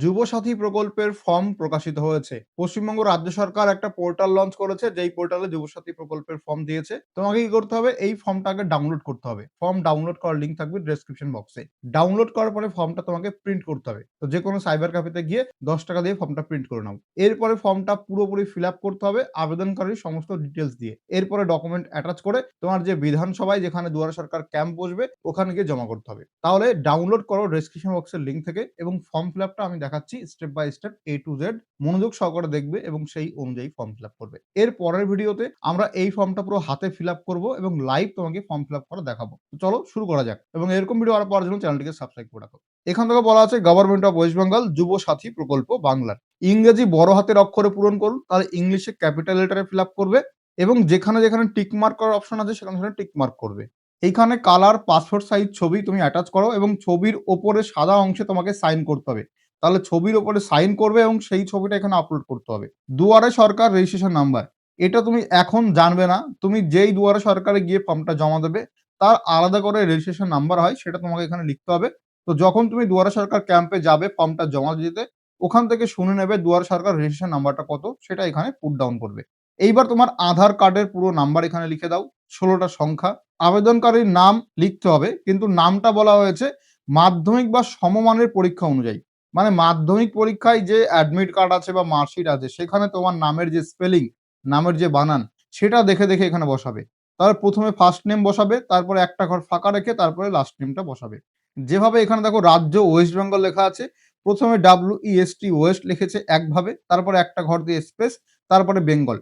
যুবসাথী প্রকল্পের ফর্ম প্রকাশিত হয়েছে। পশ্চিমবঙ্গ রাজ্য সরকার একটা পোর্টাল লঞ্চ করেছে, যেই পোর্টালে যুবসাথী প্রকল্পের ফর্ম দিয়েছে। তোমাকে কি করতে হবে? এই ফর্মটাকে ডাউনলোড করতে হবে। ফর্ম ডাউনলোড করার লিঙ্ক থাকবে ডেসক্রিপশন বক্সে ডাউনলোড করার পরে ফর্মটা তোমাকে প্রিন্ট করতে হবে। তো যে কোনো সাইবার ক্যাফেতে গিয়ে দশ টাকা দিয়ে ফর্মটা প্রিন্ট করে নাও। এরপরে ফর্মটা পুরোপুরি ফিল আপ করতে হবে আবেদনকারীর সমস্ত ডিটেলস দিয়ে। এরপরে ডকুমেন্ট অ্যাটাচ করে তোমার যে বিধানসভায় যেখানে দুয়ারা সরকার ক্যাম্প বসবে, ওখানে গিয়ে জমা করতে হবে। তাহলে ডাউনলোড করো ডেসক্রিপশন বক্সের লিঙ্ক থেকে এবং ফর্ম ফিল আমি দেখাচ্ছি step by step A to Z মনোযোগ সহকারে দেখবে এবং সেই অনুযায়ী ফর্ম ফিল আপ করবে। এর পরের ভিডিওতে আমরা এই ফর্মটা পুরো হাতে ফিল আপ করব এবং লাইভ তোমাকে ফর্ম ফিল আপ করে দেখাবো। চলো শুরু করা যাক এবং এরকম ভিডিও আরও পাওয়ার জন্য চ্যানেলটিকে সাবস্ক্রাইব করে রাখো। এখান থেকে বলা আছে গভর্নমেন্ট অফ ওয়েস্ট বেঙ্গল যুব সাথী প্রকল্প বাংলার। ইংরেজি বড় হাতের অক্ষরে পূরণ করুন, তাহলে ইংলিশে ক্যাপিটাল লেটারে ফিল আপ করবে এবং যেখানে যেখানে টিক মার্ক করার অপশন আছে সেখানে সেখানে টিক মার্ক করবে। এইখানে কালার পাসপোর্ট সাইজ ছবি তুমি অ্যাটাচ করো এবং ছবির ওপরে সাদা অংশে তোমাকে সাইন করতে হবে। তাহলে ছবির ওপরে সাইন করবে এবং সেই ছবিটা এখানে আপলোড করতে হবে। দুয়ারে সরকার রেজিস্ট্রেশন নাম্বার এটা তুমি এখন জানবে না। তুমি যেই দুয়ারে সরকারে গিয়ে ফর্মটা জমা দেবে, তার আলাদা করে রেজিস্ট্রেশন নাম্বার হয়, সেটা তোমাকে এখানে লিখতে হবে। তো যখন তুমি দুয়ারে সরকার ক্যাম্পে যাবে ফর্মটা জমা দিতে, ওখান থেকে শুনে নেবে দুয়ারে সরকার রেজিস্ট্রেশন নাম্বারটা কত, সেটা এখানে পুট ডাউন করবে। এইবার তোমার আধার কার্ডের পুরো নাম্বার এখানে লিখে দাও, ষোলোটা সংখ্যা। আবেদনকারীর নাম লিখতে হবে, কিন্তু নামটা বলা হয়েছে মাধ্যমিক বা সমমানের পরীক্ষা অনুযায়ী। মানে মাধ্যমিক পরীক্ষায় যে অ্যাডমিট কার্ড আছে বা মার্কশিট আছে, সেখানে তোমার নামের যে স্পেলিং নামের যে বানান, সেটা দেখে দেখে এখানে বসাবে। তাহলে প্রথমে ফার্স্ট নেম বসাবে, তারপরে একটা ঘর ফাঁকা রেখে তারপরে লাস্ট নেমটা বসাবে। যেভাবে এখানে দেখো রাজ্য ওয়েস্ট বেঙ্গল লেখা আছে, প্রথমে ডাব্লিউ ইএসটি ওয়েস্ট লিখেছে একভাবে, তারপরে একটা ঘর দিয়ে স্পেস তারপরে বেঙ্গল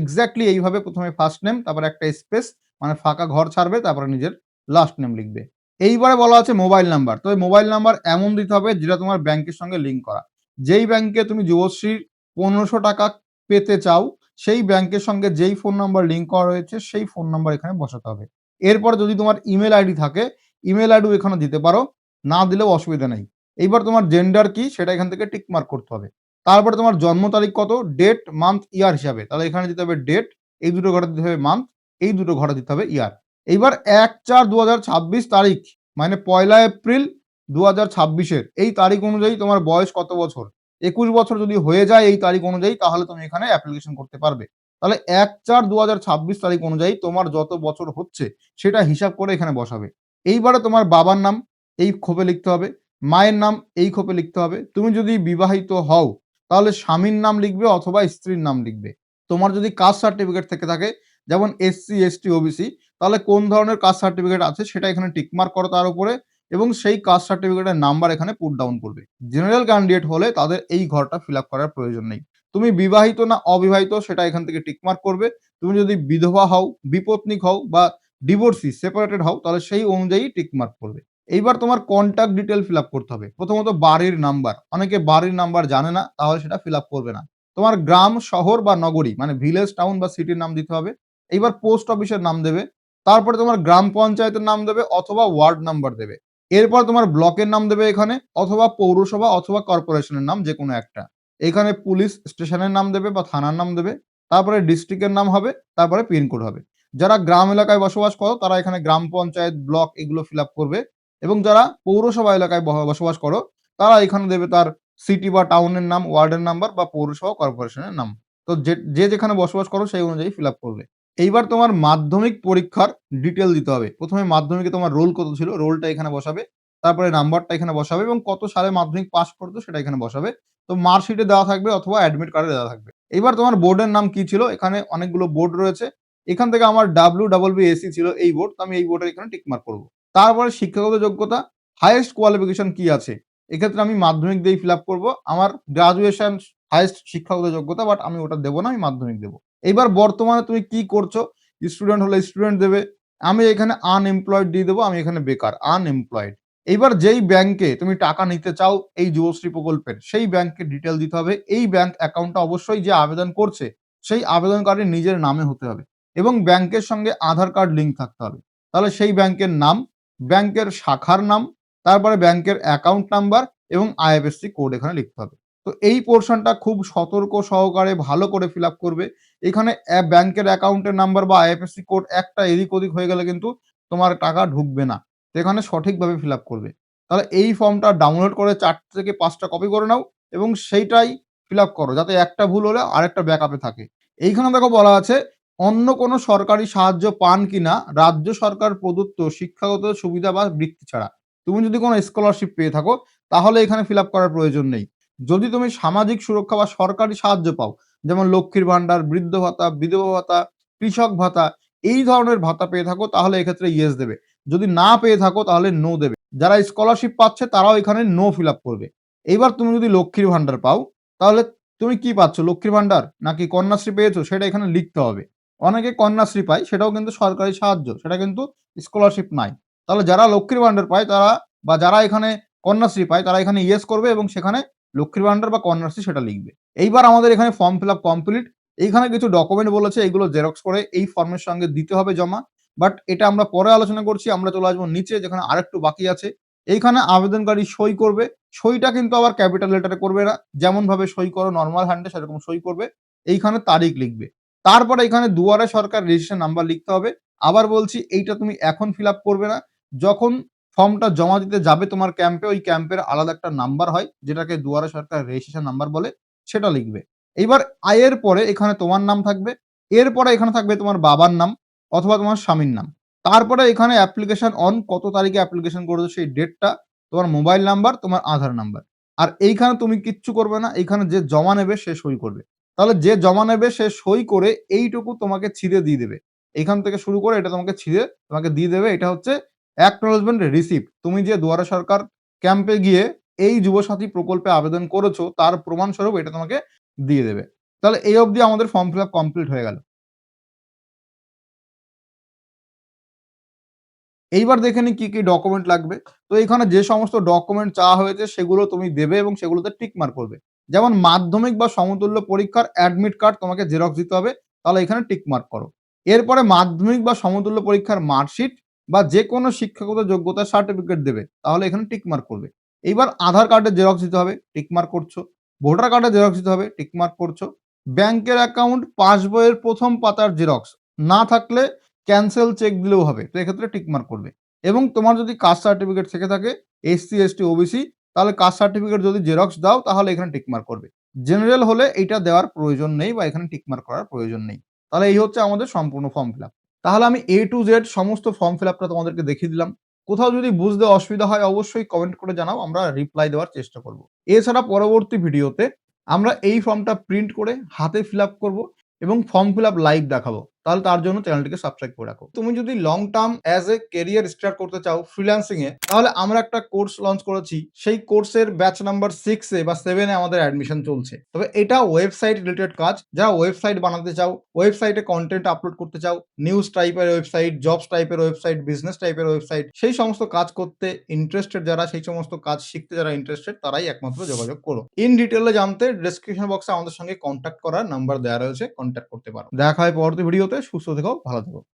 এক্স্যাক্টলি এইভাবে প্রথমে ফার্স্ট নেম তারপরে একটা স্পেস মানে ফাঁকা ঘর ছাড়বে, তারপরে নিজের লাস্ট নেম লিখবে। এইবারে বলা আছে মোবাইল নাম্বার তো মোবাইল নাম্বার এমন দিতে হবে যেটা তোমার ব্যাংকের সঙ্গে লিঙ্ক করা। যেই ব্যাংকে তুমি যুবশ্রীর পনেরোশো টাকা পেতে চাও, সেই ব্যাংকের সঙ্গে যেই ফোন নাম্বার লিঙ্ক করা রয়েছে, সেই ফোন নাম্বার এখানে বসাতে হবে। এরপর যদি তোমার ইমেল আইডি থাকে ইমেল আইডিও এখানে দিতে পারো। না দিলেও অসুবিধা নেই। এইবার তোমার জেন্ডার কি, সেটা এখান থেকে টিক মার্ক করতে হবে। তারপরে তোমার জন্ম তারিখ কত ডেট মান্থ ইয়ার হিসাবে। তাহলে এখানে দিতে হবে ডেট এই দুটো ঘরে দিতে হবে মান্থ এই দুটো ঘরে দিতে হবে ইয়ার এইবার এক চার দু তারিখ মানে পয়লা এপ্রিল দু হাজার ছাব্বিশের। এই তারিখ অনুযায়ী তোমার বয়স কত বছর? একুশ বছর যদি হয়ে যায় এই তারিখ অনুযায়ী, তাহলে তুমি এখানে অ্যাপ্লিকেশন করতে পারবে। তাহলে এক চার দু তারিখ অনুযায়ী তোমার যত বছর হচ্ছে, সেটা হিসাব করে এখানে বসাবে। এইবারে তোমার বাবার নাম এই খোপে লিখতে হবে, মায়ের নাম এই খোপে লিখতে হবে। তুমি যদি বিবাহিত হও, তাহলে স্বামীর নাম লিখবে অথবা স্ত্রীর নাম লিখবে। তোমার যদি কাস্ট সার্টিফিকেট থেকে থাকে, যেমন এসসি, এসটি, ওবিসি তাহলে কোন ধরনের কাস্ট সার্টিফিকেট আছে সেটা এখানে টিকমার্ক করো তার উপরে এবং সেই কাস্ট সার্টিফিকেটের নাম্বার এখানে পুট ডাউন করবে। জেনারেল ক্যান্ডিডেট হলে তাদের এই ঘরটা ফিল করার প্রয়োজন নেই। তুমি বিবাহিত না অবিবাহিত সেটা এখান থেকে টিকমার্ক করবে। তুমি যদি বিধবা হও, বিপত্নিক হও বা ডিভোর্সি সেপারেটেড হও, তাহলে সেই অনুযায়ী টিকমার্ক করবে। এইবার তোমার কন্ট্যাক্ট ডিটেল ফিল করতে হবে। প্রথমত বাড়ির নাম্বার অনেকে বাড়ির নাম্বার জানে না, তাহলে সেটা ফিল করবে না। তোমার গ্রাম, শহর বা নগরী মানে ভিলেজ টাউন বা সিটির নাম দিতে হবে। এইবার পোস্ট অফিসের নাম দেবে। তারপরে তোমার গ্রাম পঞ্চায়েতের নাম দেবে অথবা ওয়ার্ড নাম্বার দেবে। এরপর তোমার ব্লকের নাম দেবে এখানে অথবা পৌরসভা অথবা কর্পোরেশনের নাম যে কোনো একটা। এখানে পুলিশ স্টেশনের নাম দেবে বা থানার নাম দেবে, তারপরে ডিস্ট্রিক্টের নাম হবে, তারপরে পিনকোড হবে। যারা গ্রাম এলাকায় বসবাস করো, তারা এখানে গ্রাম পঞ্চায়েত, ব্লক এগুলো ফিল করবে এবং যারা পৌরসভা এলাকায় বসবাস করো, তারা এখানে দেবে তার সিটি বা টাউনের নাম, ওয়ার্ডের নাম্বার বা পৌরসভা, কর্পোরেশনের নাম। তো যে যেখানে বসবাস করো, সেই অনুযায়ী ফিল করবে। এইবার তোমার মাধ্যমিক পরীক্ষার ডিটেল দিতে হবে। প্রথমে মাধ্যমিকে তোমার রোল কত ছিল? রোলটা এখানে বসাবে, তারপরে নাম্বারটা এখানে বসাবে এবং কত সালে মাধ্যমিক পাস করতো সেটা এখানে বসাবে। তো মার্কশিটে দেওয়া থাকবে অথবা অ্যাডমিট কার্ডে দেওয়া থাকবে। এবার তোমার বোর্ডের নাম কি ছিল? এখানে অনেকগুলো বোর্ড রয়েছে। এখান থেকে আমার ডাব্লিউ ডাবল বি এসি ছিল এই বোর্ড তো আমি এই বোর্ডের এখানে টিকমার্ক করব। তারপরে শিক্ষাগত যোগ্যতা হাইয়েস্ট কোয়ালিফিকেশন কি আছে? এক্ষেত্রে আমি মাধ্যমিক দিয়েই ফিল আপ করব। আমার গ্রাজুয়েশন হাইয়েস্ট শিক্ষাগত যোগ্যতা বাট আমি ওটা দেবো না, আমি মাধ্যমিক দেবো। এবার বর্তমানে তুমি কি করছ? স্টুডেন্ট হলে স্টুডেন্ট দেবে। আমি এখানে আনএমপ্লয়েড দিয়ে দেবো, আমি এখানে বেকার আনএমপ্লয়েড এইবার যেই ব্যাংকে তুমি টাকা নিতে চাও এই যুবশ্রী প্রকল্পের, সেই ব্যাংকের ডিটেল দিতে হবে। এই ব্যাংক অ্যাকাউন্টটা অবশ্যই যে আবেদন করছে, সেই আবেদনকারীর নিজের নামে হতে হবে এবং ব্যাংকের সঙ্গে আধার কার্ড লিঙ্ক থাকতে হবে। তাহলে সেই ব্যাংকের নাম ব্যাংকের শাখার নাম, তারপরে ব্যাংকের অ্যাকাউন্ট নাম্বার এবং আইএফএসসি কোড এখানে লিখতে হবে। তো এই পোর্শনটা খুব সতর্ক সহকারে ভালো করে ফিল আপ করবে। এখানে ব্যাংকের অ্যাকাউন্টের নাম্বার বা আইএফএসসি কোড একটা এদিক ওদিক হয়ে গেলে কিন্তু তোমার টাকা ঢুকবে না। তো এখানে সঠিকভাবে ফিল আপ করবে। তাহলে এই ফর্মটা ডাউনলোড করে চারটে থেকে পাঁচটা কপি করে নাও এবং সেইটাই ফিল আপ করো, যাতে একটা ভুল হলে আরেকটা ব্যাকআপে থাকে। এইখানে দেখো বলা আছে, অন্য কোনো সরকারি সাহায্য পান কিনা রাজ্য সরকার প্রদত্ত শিক্ষাগত সুবিধা বা বৃত্তি ছাড়া। তুমি যদি কোনো স্কলারশিপ পেয়ে থাকো, তাহলে এখানে ফিল আপ করার প্রয়োজন নেই। যদি তুমি সামাজিক সুরক্ষা বা সরকারি সাহায্য পাও, যেমন লক্ষ্মীর ভান্ডার বৃদ্ধ ভাতা, বিধবা ভাতা, কৃষক ভাতা, এই ধরনের ভাতা পেয়ে থাকো, তাহলে এক্ষেত্রে ইয়েস দেবে। যদি না পেয়ে থাকো, তাহলে নো দেবে। যারা স্কলারশিপ পাচ্ছে, তারাও এখানে নো ফিল করবে। এইবার তুমি যদি লক্ষ্মীর ভান্ডার পাও, তাহলে তুমি কি পাচ্ছ? লক্ষ্মীর ভান্ডার নাকি কন্যাশ্রী পেয়েছ? সেটা এখানে লিখতে হবে। অনেকে কন্যাশ্রী পায়, সেটাও কিন্তু সরকারি সাহায্য, সেটা কিন্তু স্কলারশিপ নাই। তাহলে যারা লক্ষ্মীর ভান্ডার পায়, তারা বা যারা এখানে কন্যাশ্রী পায়, তারা এখানে ইয়েস করবে এবং সেখানে লক্ষ্মীর ভান্ডার বা কন্যাশ্রী সেটা লিখবে। এইবার আমাদের এখানে ফর্ম ফিল আপ কমপ্লিট এইখানে কিছু ডকুমেন্ট বলেছে, এগুলো জেরক্স করে এই ফর্মের সঙ্গে দিতে হবে জমা। বাট এটা আমরা পরে আলোচনা করছি, আমরা চলে আসব নিচে, যেখানে আরেকটু বাকি আছে। এইখানে আবেদনকারী সই করবে। সইটা কিন্তু আবার ক্যাপিটাল লেটারে করবে না। যেমন ভাবে সই করো নর্মাল হ্যান্ডে সেরকম সই করবে। এইখানে তারিখ লিখবে। তারপরে এখানে দুয়ারে সরকার রেজিস্ট্রেশন নাম্বার লিখতে হবে। আবার বলছি, এইটা তুমি এখন ফিল করবে না। যখন ফর্মটা জমা দিতে যাবে তোমার ক্যাম্পে ওই ক্যাম্পের আলাদা একটা নাম্বার হয়, যেটাকে দুয়ারে সরকার রেজিস্ট্রেশন নাম্বার বলে, সেটা লিখবে। এইবার আয়ের পরে এখানে তোমার নাম থাকবে এরপরে এখানে থাকবে তোমার বাবার নাম অথবা তোমার স্বামীর নাম। তারপরে এখানে অ্যাপ্লিকেশন অন কত তারিখে অ্যাপ্লিকেশন করেছ সেই ডেটটা তোমার মোবাইল নাম্বার তোমার আধার নাম্বার আর এইখানে তুমি কিচ্ছু করবে না, এইখানে যে জমা নেবে সে সই করবে। তাহলে যে জমা নেবে সে সই করে এইটুকু তোমাকে ছিঁড়ে দিয়ে দেবে। এখান থেকে শুরু করে এটা তোমাকে ছিঁড়ে তোমাকে দিয়ে দেবে, এটা হচ্ছে অ্যাকনোলেজমেন্ট রিসিপ্ট তুমি যে দুয়ারে সরকার ক্যাম্পে গিয়ে এই যুবসাথী প্রকল্পে আবেদন করেছ, তার প্রমাণস্বরূপ এটা তোমাকে দিয়ে দেবে। তাহলে এই অবধি আমাদের ফর্ম ফিল আপ কমপ্লিট হয়ে গেল। এইবার দেখে নি কি কি ডকুমেন্ট লাগবে। তো এখানে যে সমস্ত ডকুমেন্ট চাওয়া হয়েছে, সেগুলো তুমি দেবে এবং সেগুলোতে টিক মার্ক করবে। যেমন মাধ্যমিক বা সমতুল্য পরীক্ষার অ্যাডমিট কার্ড তোমাকে জেরক্স দিতে হবে, তাহলে এখানে টিক মার্ক করো। এরপরে মাধ্যমিক বা সমতুল্য পরীক্ষার মার্কশিট বা যে কোনো শিক্ষাগত যোগ্যতার সার্টিফিকেট দেবে, তাহলে এখানে টিকমার্ক করবে। এইবার আধার কার্ডের জেরক্স দিতে হবে টিকমার্ক করছ। ভোটার কার্ডের জেরক্স দিতে হবে টিকমার্ক করছ। ব্যাংকের অ্যাকাউন্ট পাসবইয়ের প্রথম পাতার জেরক্স না থাকলে ক্যান্সেল চেক দিলেও হবে, তো এক্ষেত্রে টিকমার্ক করবে। এবং তোমার যদি কাস্ট সার্টিফিকেট থেকে থাকে এসসি এসটি ওবিসি তাহলে কাস্ট সার্টিফিকেট যদি জেরক্স দাও, তাহলে এখানে টিকমার্ক করবে। জেনারেল হলে এইটা দেওয়ার প্রয়োজন নেই বা এখানে টিকমার্ক করার প্রয়োজন নেই। তাহলে এই হচ্ছে আমাদের সম্পূর্ণ ফর্ম ফিল তাহলে আমি এ টু জেড সমস্ত ফর্ম ফিল আপটা তোমাদেরকে দেখিয়ে দিলাম। কোথাও যদি বুঝতে অসুবিধা হয়, অবশ্যই কমেন্ট করে জানাও, আমরা রিপ্লাই দেওয়ার চেষ্টা করব। এছাড়া পরবর্তী ভিডিওতে আমরা এই ফর্মটা প্রিন্ট করে হাতে ফিল আপ করব এবং ফর্ম ফিল আপ লাইভ দেখাবো। তাহলে তার জন্য চ্যানেলটিকে সাবস্ক্রাইব করে রাখো। তুমি যদি long term as a career start করতে চাও ফ্রিল্যান্সিং এ তাহলে আমরা একটা কোর্স লঞ্চ করেছি। সেই কোর্সের ব্যাচ নাম্বার সিক্সে বা সেভেনে আমাদের অ্যাডমিশন চলছে। তবে এটা ওয়েবসাইট রিলেটেড কাজ। যারা ওয়েবসাইট বানাতে চাও ওয়েবসাইটে কন্টেন্ট আপলোড করতে চাও নিউজ টাইপের ওয়েবসাইট জবস টাইপের ওয়েবসাইট বিজনেস টাইপের ওয়েবসাইট সেই সমস্ত কাজ করতে ইন্টারেস্টেড যারা, সেই সমস্ত কাজ শিখতে যারা ইন্টারেস্টেড তারাই একমাত্র যোগাযোগ করো। ইন ডিটেলে জানতে ডেসক্রিপশন বক্সে আমাদের সঙ্গে কন্ট্যাক্ট করার নাম্বার দেওয়া রয়েছে কন্ট্যাক্ট করতে পারো। দেখা হয় পরবর্তী ভিডিওতে সুস্থ থেকো ভালো থেকো।